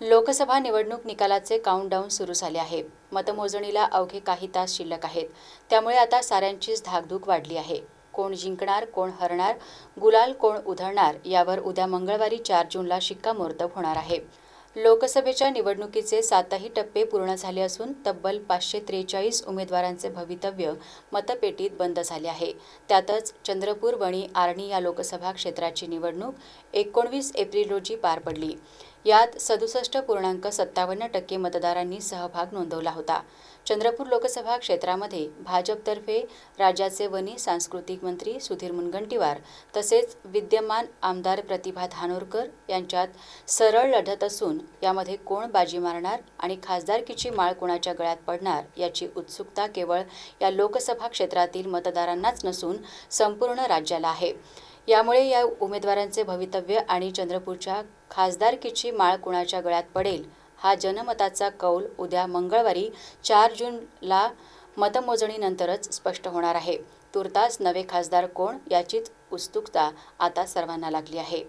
लोकसभा निवडणूक निकालाचे काउंटडाऊन सुरू झाले आहे. मतमोजणीला अवघे काही तास शिल्लक आहेत. त्यामुळे आता साऱ्यांचीच धाकधूक वाढली आहे. कोण जिंकणार कोण हरणार गुलाल कोण उधळणार यावर उद्या मंगळवारी चार जूनला शिक्कामोर्तब होणार आहे. लोकसभेच्या निवडणुकीचे सातही टप्पे पूर्ण झाले असून तब्बल पाचशे त्रेचाळीस उमेदवारांचे भवितव्य मतपेटीत बंद झाले आहे. त्यातच चंद्रपूर वणी आर्णी या लोकसभा क्षेत्राची निवडणूक एकोणवीस एप्रिल रोजी पार पडली. यात सदुसष्ट पूर्णांक सत्तावन्न टक्के मतदारांनी सहभाग नोंदवला होता. चंद्रपूर लोकसभा क्षेत्रामध्ये भाजपतर्फे राज्याचे वनी सांस्कृतिक मंत्री सुधीर मुनगंटीवार तसेच विद्यमान आमदार प्रतिभा धानोरकर यांच्यात सरळ लढत असून यामध्ये कोण बाजी मारणार आणि खासदारकीची माळ कोणाच्या गळ्यात पडणार याची उत्सुकता केवळ या लोकसभा क्षेत्रातील मतदारांनाच नसून संपूर्ण राज्याला आहे. यामुळे या उमेदवारांचे भवितव्य आणि चंद्रपूरच्या खासदारकीची माळ कुणाच्या गळ्यात पडेल हा जनमताचा कौल उद्या मंगळवारी चार जूनला मतमोजणीनंतरच स्पष्ट होणार आहे. तुर्तास नवे खासदार कोण याचीच उत्सुकता आता सर्वांना लागली आहे.